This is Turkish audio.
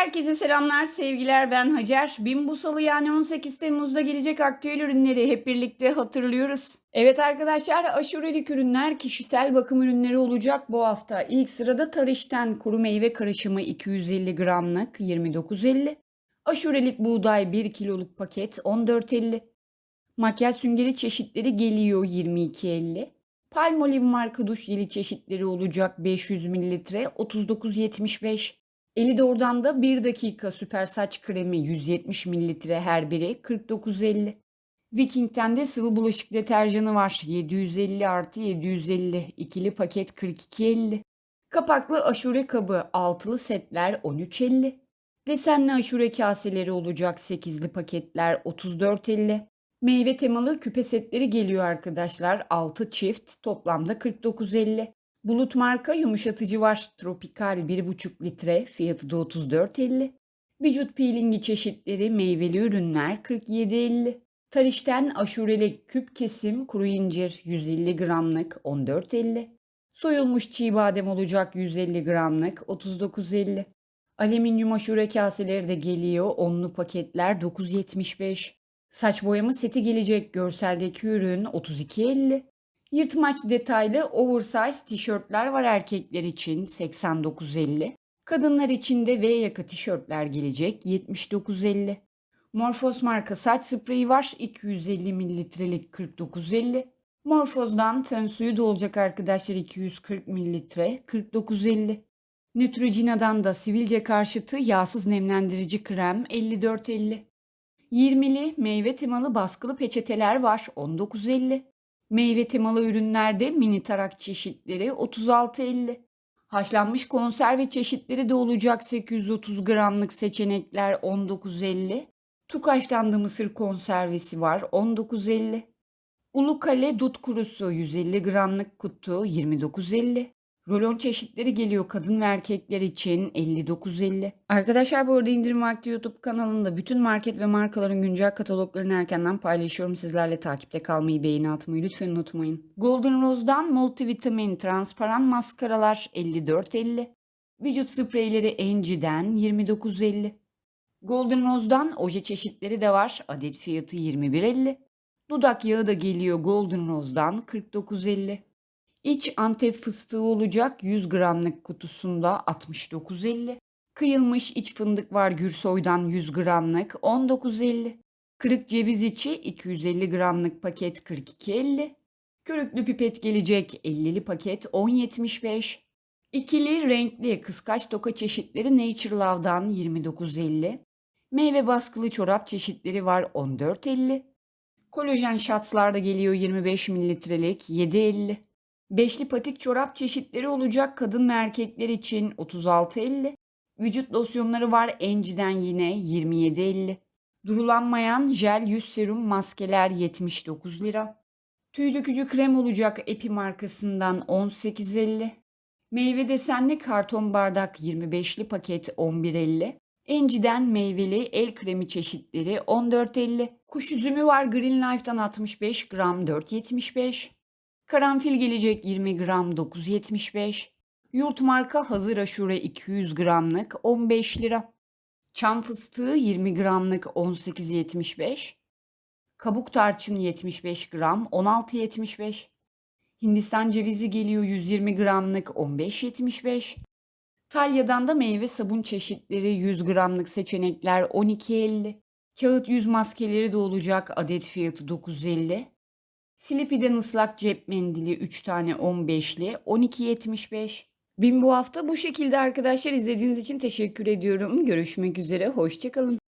Herkese selamlar, sevgiler. Ben Hacer. Bin bu salı yani 18 Temmuz'da gelecek aktüel ürünleri hep birlikte hatırlıyoruz. Evet arkadaşlar, aşurelik ürünler kişisel bakım ürünleri olacak bu hafta. İlk sırada Tarış'ten kuru meyve karışımı 250 gramlık 29.50. Aşurelik buğday 1 kiloluk paket 14.50. Makyaj süngeri çeşitleri geliyor 22.50. Palmolive marka duş jeli çeşitleri olacak 500 mililitre 39.75. Elidor'dan da 1 dakika süper saç kremi 170 mililitre her biri 49.50. Viking'ten de sıvı bulaşık deterjanı var 750 artı 750 ikili paket 42.50. Kapaklı aşure kabı altılı setler 13.50. Desenli aşure kaseleri olacak 8'li paketler 34.50. Meyve temalı küpe setleri geliyor arkadaşlar. 6 çift toplamda 49.50. Bulut marka yumuşatıcı var. Tropikal 1,5 litre fiyatı da 34.50. Vücut peelingi çeşitleri meyveli ürünler 47.50. Tarişten aşureli küp kesim kuru incir 150 gramlık 14.50. Soyulmuş çiğ badem olacak 150 gramlık 39.50. Alüminyum aşure kaseleri de geliyor. Onlu paketler 9.75. Saç boyama seti gelecek görseldeki ürün 32.50. Yırtmaç detaylı oversize tişörtler var erkekler için 89.50. Kadınlar için de V yaka tişörtler gelecek 79.50. Morphos marka saç spreyi var 250 mililitrelik 49.50. Morphos'dan fön suyu da olacak arkadaşlar 240 mililitre 49.50. Neutrogena'dan da sivilce karşıtı yağsız nemlendirici krem 54.50. 20'li meyve temalı baskılı peçeteler var 19.50. Meyve temalı ürünlerde mini tarak çeşitleri 36.50. Haşlanmış konserve çeşitleri de olacak 830 gramlık seçenekler 19.50. Tukaş'tan da mısır konservesi var 19.50. Ulu Kale dut kurusu 150 gramlık kutu 29.50. Rolon çeşitleri geliyor kadın ve erkekler için 59.50. Arkadaşlar bu arada indirim vakti YouTube kanalında bütün market ve markaların güncel kataloglarını erkenden paylaşıyorum. Sizlerle takipte kalmayı, beğeni atmayı lütfen unutmayın. Golden Rose'dan multivitamin transparan maskaralar 54.50. Vücut spreyleri Angie'den 29.50. Golden Rose'dan oje çeşitleri de var. Adet fiyatı 21.50. Dudak yağı da geliyor Golden Rose'dan 49.50. İç Antep fıstığı olacak 100 gramlık kutusunda 69.50. Kıyılmış iç fındık var Gürsoy'dan 100 gramlık 19.50. Kırık ceviz içi 250 gramlık paket 42.50. Körüklü pipet gelecek 50'li paket 10.75. İkili renkli kıskaç toka çeşitleri Nature Love'dan 29.50. Meyve baskılı çorap çeşitleri var 14.50. Kolajen şatslar da geliyor 25 mililitrelik 7.50. Beşli patik çorap çeşitleri olacak kadın ve erkekler için 36.50. Vücut losyonları var Enci'den yine 27.50. Durulanmayan jel yüz serum maskeler 79 lira. Tüy dökücü krem olacak Epi markasından 18.50. Meyve desenli karton bardak 25'li paket 11.50. Enci'den meyveli el kremi çeşitleri 14.50. Kuş üzümü var Green Life'dan 65 gram 4.75. Karanfil gelecek 20 gram 9.75. Yurt marka hazır aşure 200 gramlık 15 lira. Çam fıstığı 20 gramlık 18.75. Kabuk tarçın 75 gram 16.75. Hindistan cevizi geliyor 120 gramlık 15.75. Talya'dan da meyve sabun çeşitleri 100 gramlık seçenekler 12.50. Kağıt yüz maskeleri de olacak adet fiyatı 9.50. Slippy'den ıslak cep mendili 3 tane 15'li 12.75. Bin bu hafta bu şekilde arkadaşlar izlediğiniz için teşekkür ediyorum. Görüşmek üzere hoşçakalın.